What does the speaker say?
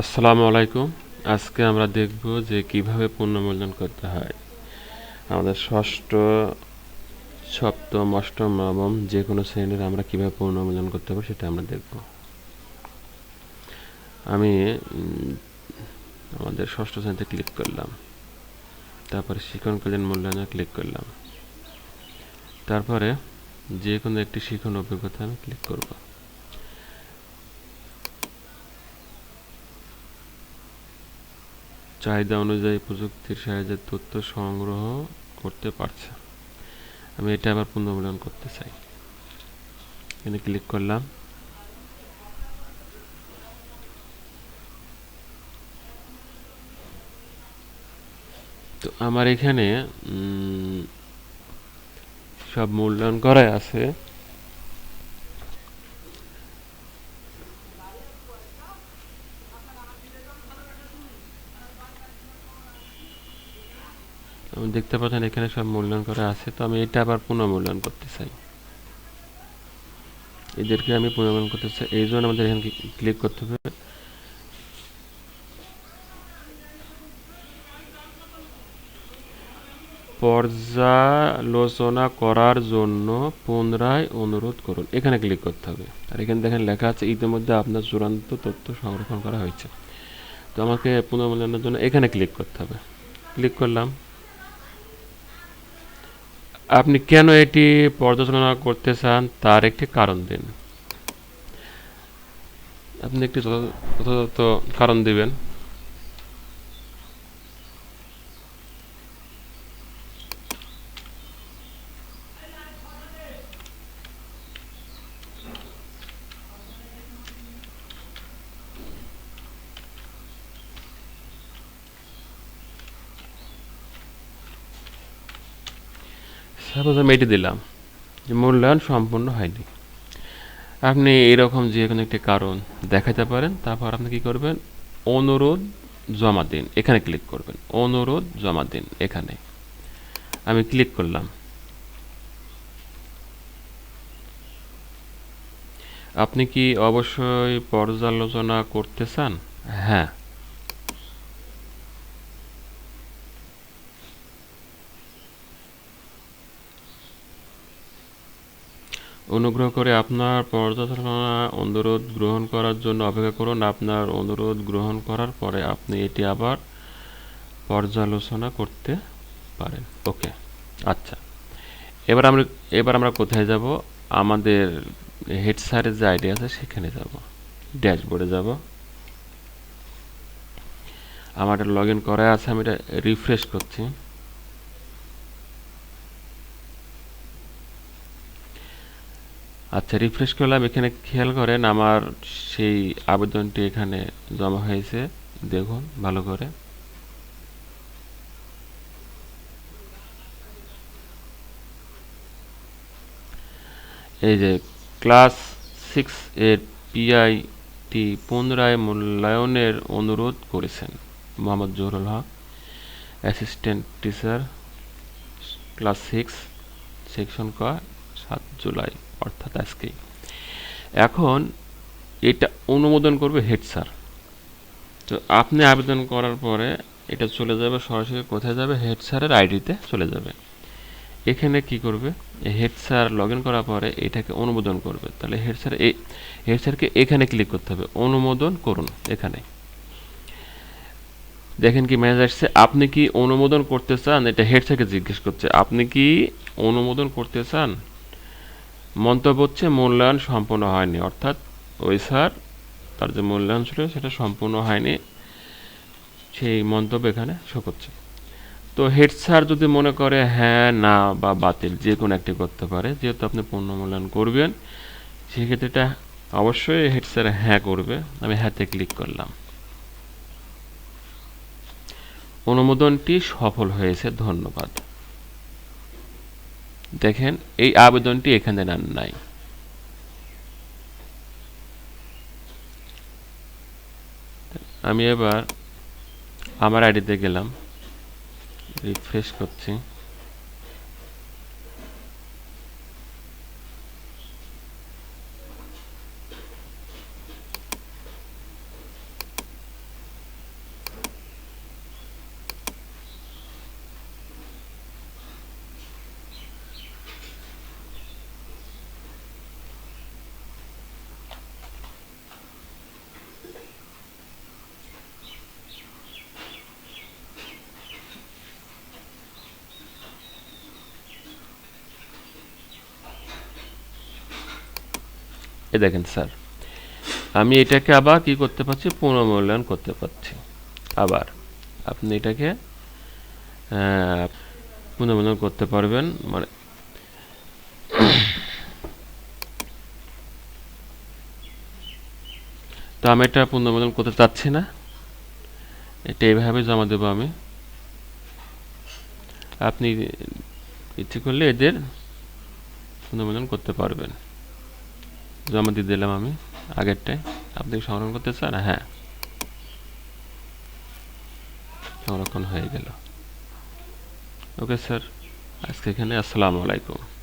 আসসালামু আলাইকুম। আজকে আমরা দেখব যে কীভাবে পুনর্মূল্যায়ন করতে হয়। আমাদের ষষ্ঠ, সপ্তম, অষ্টম, নবম যে কোনো শ্রেণির আমরা কীভাবে পুনর্মূল্যায়ন করতে হবে সেটা আমরা দেখব। আমি আমাদের ষষ্ঠ শ্রেণীতে ক্লিক করলাম। তারপরে শিক্ষণকালীন মূল্যায়নে ক্লিক করলাম। তারপরে যে কোনো একটি শিখন অভিজ্ঞতা আমি ক্লিক করব। চাহিদা অনুযায়ী প্রযুক্তির সাহায্যে তথ্য সংগ্রহ করতে পারছে। আমি এটা আবার পুনর্মূল্যায়ন করতে চাই। এখানে ক্লিক করলাম। তো আমার এখানে সব মূল্যায়ন করাই আছে। দেখতে পাচ্ছেন এখানে সব মূল্যায়ন করা আছে, তো আমি এটা আবার পুনর্মূল্যায়ন করতে চাই। এদেরকে আমি পুনর্মূল্যায়ন করতে চাই। এই জন্য আমাদের এখানে ক্লিক করতে হবে। পর্যালোচনা করার জন্য পুনরায় অনুরোধ করুন। এখানে ক্লিক করতে হবে। আর এখানে দেখেন লেখা আছে, ইতিমধ্যে আপনার চূড়ান্ত তথ্য সংরক্ষণ করা হয়েছে। তো আমাকে পুনর্মূল্যায়নের জন্য এখানে ক্লিক করতে হবে। ক্লিক করলাম। আপনি কেন এটি পর্যালোচনা করতে চান তার একটি কারণ দিন। আপনি একটি যথা- যথাযথ কারণ দিবেন। সাপোজ আমি এটি দিলাম যে মূল্যায়ন সম্পূর্ণ হয়নি। আপনি এরকম যে কোনো একটি কারণ দেখাতে পারেন, তারপর আপনি কি করবেন? অনুরোধ জমা দিন। এখানে ক্লিক করবেন। অনুরোধ জমা দিন এখানে। আমি ক্লিক করলাম। আপনি কি অবশ্যই পর্যালোচনা করতে চান? হ্যাঁ। অনুগ্রহ করে আপনার পর্যালোচনা অনুরোধ গ্রহণ করার জন্য অপেক্ষা করুন। আপনার অনুরোধ গ্রহণ করার পরে আপনি এটি আবার পর্যালোচনা করতে পারেন। ওকে আচ্ছা। এবার আমরা এবার আমরা কোথায় যাব? আমাদের হেড স্যারের যে আইডিয়া আছে সেখানে যাব। ড্যাশবোর্ডে যাব। আমার লগ ইন করা আছে, আমি এটা রিফ্রেশ করছি। আচ্ছা রিফ্রেশ করলাম এখানে খেয়াল করেন আমার সেই আবেদনটি এখানে জমা হয়েছে। দেখুন, ভালো করে। এই যে ক্লাস সিক্স এর পিআইটি পুনরায় মূল্যায়নের অনুরোধ করেছেন Mohammad Zahurul Haque assistant teacher class six section ক, সাত জুলাই। অর্থাৎ আজকেই এখন এটা অনুমোদন করবে হেড স্যার। তো আপনি আবেদন করার পরে এটা চলে যাবে, সরাসরি কোথায় যাবে? হেড স্যারের আইডিতে চলে যাবে। এখানে কি করবে? হেড স্যার লগ ইন করার পরে এটাকে অনুমোদন করবে। তাহলে হেড স্যার এই হেড স্যারকে এখানে ক্লিক করতে হবে। অনুমোদন করুন এখানে। দেখেন কি মেসেজ আসছে, আপনি কি অনুমোদন করতে চান? এটা হেড স্যারকে জিজ্ঞেস করছে, আপনি কি অনুমোদন করতে চান? মন্তব্য হচ্ছে মূল্যায়ন সম্পূর্ণ হয়নি। অর্থাৎ ওই স্যার, তার যে মূল্যায়ন ছিল সেটা সম্পূর্ণ হয়নি। সেই মন্তব্য এখানে শো করছে। তো হেড স্যার যদি মনে করে হ্যাঁ না বা বাতিল, যে কোনো একটি করতে পারে, যেহেতু আপনি পূর্ণ মূল্যায়ন করবেন, সেক্ষেত্রে এটা অবশ্যই হেড স্যার হ্যাঁ করবে। আমি হ্যাঁতে ক্লিক করলাম। অনুমোদনটি সফল হয়েছে। ধন্যবাদ। দেখেন এই আবেদনটি এখানে নেন নাই। আমি এবার আমার আইডিতে গেলাম রিফ্রেশ করছি। এই দেখেন স্যার, আমি এটাকে আবার কি করতে পারছি? পুনর্মূল্যায়ন করতে পারছি। আবার আপনি এটাকে পুনর্মূল্যায়ন করতে পারবেন মানে তো আমি এটা পুনর্মূল্যায়ন করতে চাচ্ছি না। এটা এইভাবে জমা দেবো আমি। আপনি ইচ্ছে করলে এদের পুনর্মূল্যায়ন করতে পারবেন। জমা দিয়ে দিলাম আমি, আগেরটায়। আপনি সংরক্ষণ করতে চান? হ্যাঁ। সংরক্ষণ হয়ে গেল। ওকে স্যার, আজকে এখানে আসসালামু আলাইকুম।